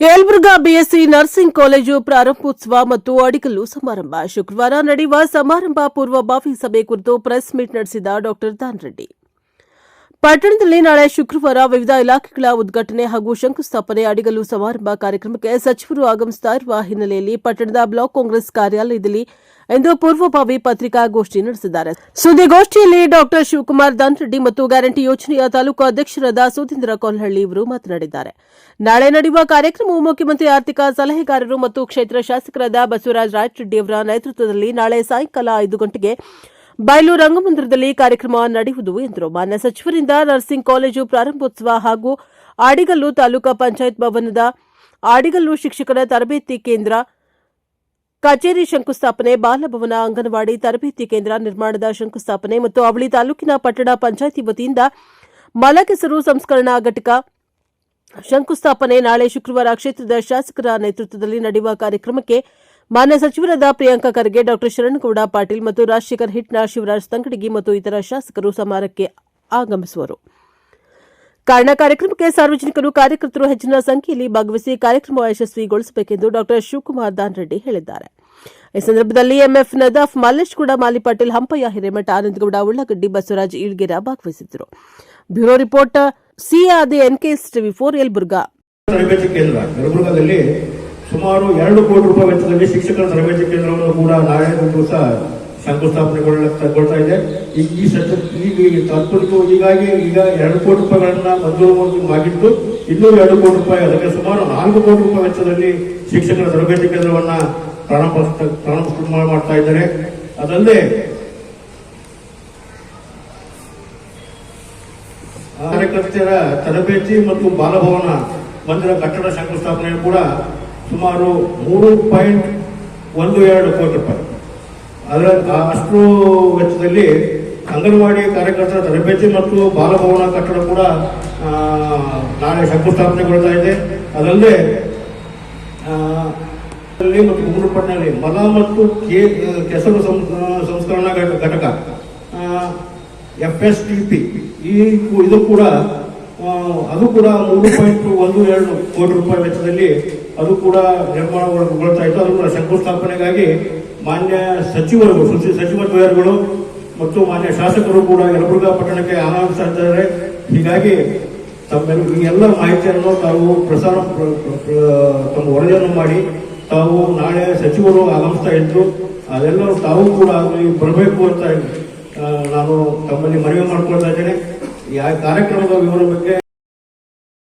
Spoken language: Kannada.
ಯಲಬುರ್ಗಾ ಬಿಎಸ್ಸಿ ನರ್ಸಿಂಗ್ ಕಾಲೇಜು ಪ್ರಾರಂಭೋತ್ಸವ ಮತ್ತು ಅಡಿಗಲ್ಲು ಸಮಾರಂಭ ಶುಕ್ರವಾರ ನಡೆಯುವ ಸಮಾರಂಭ ಪೂರ್ವಭಾವಿ ಸಭೆ ಕುರಿತು ಪ್ರೆಸ್ ಮೀಟ್ ನಡೆಸಿದ ಡಾ ದಾನ್ ರೆಡ್ಡಿ ಪಟ್ಟಣದಲ್ಲಿ ನಾಳೆ ಶುಕ್ರವಾರ ವಿವಿಧ ಇಲಾಖೆಗಳ ಉದ್ಘಾಟನೆ ಹಾಗೂ ಶಂಕುಸ್ಥಾಪನೆ ಅಡಿಗಲ್ಲು ಸಮಾರಂಭ ಕಾರ್ಯಕ್ರಮಕ್ಕೆ ಸಚಿವರು ಆಗಮಿಸುತ್ತಿರುವ ಹಿನ್ನೆಲೆಯಲ್ಲಿ ಪಟ್ಟಣದ ಬ್ಲಾಕ್ ಕಾಂಗ್ರೆಸ್ ಕಾರ್ಯಾಲಯದಲ್ಲಿ ಇಂದು ಪೂರ್ವಭಾವಿ ಪತ್ರಿಕಾಗೋಷ್ಠಿ ನಡೆಸಿದ್ದಾರೆ. ಸುದ್ದಿಗೋಷ್ಠಿಯಲ್ಲಿ ಡಾಕ್ಟರ್ ಶಿವಕುಮಾರ್ ದಾನ್ರೆಡ್ಡಿ ಮತ್ತು ಗ್ಯಾರಂಟಿ ಯೋಜನೆಯ ತಾಲೂಕು ಅಧ್ಯಕ್ಷರಾದ ಸುಧೀಂದ್ರ ಕೊಲ್ಹಳ್ಳಿ ಇವರು ಮಾತನಾಡಿದ್ದಾರೆ. ನಾಳೆ ನಡೆಯುವ ಕಾರ್ಯಕ್ರಮವು ಮುಖ್ಯಮಂತ್ರಿ ಆರ್ಥಿಕ ಸಲಹೆಗಾರರು ಮತ್ತು ಕ್ಷೇತ್ರ ಶಾಸಕರಾದ ಬಸವರಾಜ ರಾಯರೆಡ್ಡಿ ಅವರ ನೇತೃತ್ವದಲ್ಲಿ ನಾಳೆ ಸಾಯಂಕಾಲ ಐದು ಗಂಟೆಗೆ ಬಯಲು ರಂಗಮಂದಿರದಲ್ಲಿ ಕಾರ್ಯಕ್ರಮ ನಡೆಯುವುದು ಎಂದರು ಮಾನ್ಯ ಸಚಿವರಿಂದ ನರ್ಸಿಂಗ್ ಕಾಲೇಜು ಪ್ರಾರಂಭೋತ್ಸವ ಹಾಗೂ ಆಡಿಗಲ್ಲು ತಾಲೂಕಾ ಪಂಚಾಯತ್ ಭವನದ ಆಡಿಗಲ್ಲು ಶಿಕ್ಷಕರ ತರಬೇತಿ ಕೇಂದ್ರ, ಕಚೇರಿ ಶಂಕುಸ್ಥಾಪನೆ, ಬಾಲಭವನ, ಅಂಗನವಾಡಿ ತರಬೇತಿ ಕೇಂದ್ರ ನಿರ್ಮಾಣದ ಶಂಕುಸ್ಥಾಪನೆ ಮತ್ತು ಅವಳಿ ತಾಲೂಕಿನ ಪಟ್ಟಣ ಪಂಚಾಯಿತಿ ವತಿಯಿಂದ ಮಲಕೆಸರು ಸಂಸ್ಕರಣಾ ಘಟಕ ಶಂಕುಸ್ಥಾಪನೆ ನಾಳೆ ಶುಕ್ರವಾರ ಕ್ಷೇತ್ರದ ಶಾಸಕರ ನೇತೃತ್ವದಲ್ಲಿ ನಡೆಯುವ ಕಾರ್ಯಕ್ರಮಕ್ಕೆ ಮಾನ್ಯ ಸಚಿವರಾದ ಪ್ರಿಯಾಂಕ ಖರ್ಗೆ, ಡಾ. ಶರಣಗೌಡ ಪಾಟೀಲ್ ಮತ್ತು ರಾಜಶೇಖರ್ ಹಿಟ್ನ ಶಿವರಾಜ್ ತಂಗಡಗಿ ಮತ್ತು ಇತರ ಶಾಸಕರು ಸಮಾರಕ್ಕೆ ಆಗಮಿಸುವರು. ಕಾರಣ ಕಾರ್ಯಕ್ರಮಕ್ಕೆ ಸಾರ್ವಜನಿಕರು, ಕಾರ್ಯಕರ್ತರು ಹೆಚ್ಚಿನ ಸಂಖ್ಯೆಯಲ್ಲಿ ಭಾಗವಹಿಸಿ ಕಾರ್ಯಕ್ರಮ ಯಶಸ್ವಿಗೊಳಿಸಬೇಕೆಂದು ಡಾ. ಶಿವಕುಮಾರ್ ದಾನರೆಡ್ಡಿ ಹೇಳಿದ್ದಾರೆ. ಈ ಸಂದರ್ಭದಲ್ಲಿ ಎಂಎಫ್ ನದಾಫ್ ಮಾಲಿ ಪಾಟೀಲ್ ಹಂಪಯ್ಯ, ಹಿರೇಮಠ ಆನಂದಗೌಡ, ಉಳ್ಳಗಡ್ಡಿ ಬಸವರಾಜ್ ಈಳ್ಗೆರ ಭಾಗವಹಿಸಿದ್ದರು. ಬ್ಯೂರೋ ರಿಪೋರ್ಟ್ ಸಿಆರ್ದಿ ಎನ್ಕೆಎಸ್ ಟಿವಿ ಫೋರ್ ಯಲಬುರ್ಗಾದಲ್ಲಿ ಸುಮಾರು ಎರಡು ಕೋಟಿ ರೂಪಾಯಿ ವೆಚ್ಚದಲ್ಲಿ ಶಿಕ್ಷಕರ ತರಬೇತಿ ಕೇಂದ್ರವನ್ನು ಕೂಡ ನಾಳೆ ದಿವಸ ಶಂಕುಸ್ಥಾಪನೆಗೊಳ್ತಾ ಇದೆ. ಈ ಸದ್ಯ ಈಗ ಈ ತಾತ್ಪರ್ಯ ಹೀಗಾಗಿ ಈಗ ಎರಡು ಕೋಟಿ ರೂಪಾಯಿಗಳನ್ನ ಮಂಜೂರು ಮಾಡಿದ್ದು ಇನ್ನೂ ಎರಡು ಕೋಟಿ ರೂಪಾಯಿ, ಅದಕ್ಕೆ ಸುಮಾರು ನಾಲ್ಕು ಕೋಟಿ ರೂಪಾಯಿ ವೆಚ್ಚದಲ್ಲಿ ಶಿಕ್ಷಕರ ತರಬೇತಿ ಕೇಂದ್ರವನ್ನ ಪ್ರಾರಂಭ ಪ್ರಾರಂಭ ಮಾಡ್ತಾ ಇದ್ದಾರೆ. ಅದಲ್ಲದೆ, ಕಾರ್ಯಕರ್ತರ ತರಬೇತಿ ಮತ್ತು ಬಾಲಭವನ ಮಂದಿರ ಕಟ್ಟಡ ಶಂಕುಸ್ಥಾಪನೆಯನ್ನು ಕೂಡ ಸುಮಾರು ಮೂರು ಪಾಯಿಂಟ್ ಒಂದು ಎರಡು ಕೋಟಿ ರೂಪಾಯಿ. ಅದರ ಅಷ್ಟು ವೆಚ್ಚದಲ್ಲಿ ಅಂಗನವಾಡಿ ಕಾರ್ಯಕರ್ತರ ತರಬೇತಿ ಮತ್ತು ಬಾಲಭವನ ಕಟ್ಟಡ ಕೂಡ ನಾಳೆ ಶಂಕುಸ್ಥಾಪನೆಗೊಳ್ತಾ ಇದೆ. ಅದಲ್ಲದೆ ಮತ್ತು ಗುಂಡ್ಲುಪಟ್ಟಣದಲ್ಲಿ ಮಲ ಮತ್ತು ಕೆ- ಕೆಸರು ಸಂಸ್ಕರಣಾ ಘಟ- ಘಟಕ ಎಫ್ ಎಸ್ ಟಿ ಪಿ ಈ ಇದು ಕೂಡ ಅದು ಕೂಡ ಮೂರು ಪಾಯಿಂಟ್ ಒಂದು ಎರಡು ಕೋಟಿ ರೂಪಾಯಿ ವೆಚ್ಚದಲ್ಲಿ ಅದು ಕೂಡ ನಿರ್ಮಾಣಗೊಳ್ತಾ ಇತ್ತು. ಅದು ಕೂಡ ಶಂಕುಸ್ಥಾಪನೆಗಾಗಿ ಮಾನ್ಯ ಸಚಿವರು ಸಚಿವ ದ್ವಯರುಗಳು ಮತ್ತು ಮಾನ್ಯ ಶಾಸಕರು ಕೂಡ ಯಲಬುರ್ಗಾ ಪಟ್ಟಣಕ್ಕೆ ಆಹ್ವಾನಿಸ್ತಾ ಇದ್ದಾರೆ. ಹೀಗಾಗಿ ತಮ್ಮೆಲ್ಲ ಈ ಎಲ್ಲ ಮಾಹಿತಿಯನ್ನು ತಾವು ಪ್ರಸಾರ ಪ್ರ- ಪ್ರ- ಪ್ರ- ತಮ್ಮ ವರದಿಯನ್ನು ಮಾಡಿ ತಾವು ನಾಳೆ ಸಚಿವರು ಆಗಮಿಸ್ತಾ ಇದ್ರು. ಅದೆಲ್ಲರೂ ತಾವು ಕೂಡ ಬರಬೇಕು ಅಂತ ನಾನು ತಮ್ಮಲ್ಲಿ ಮನವಿ ಮಾಡ್ಕೊಳ್ತಾ ಇದ್ದೇನೆ. ಈ ಕಾರ್ಯಕ್ರಮದ ವಿವರ ಬಗ್ಗೆ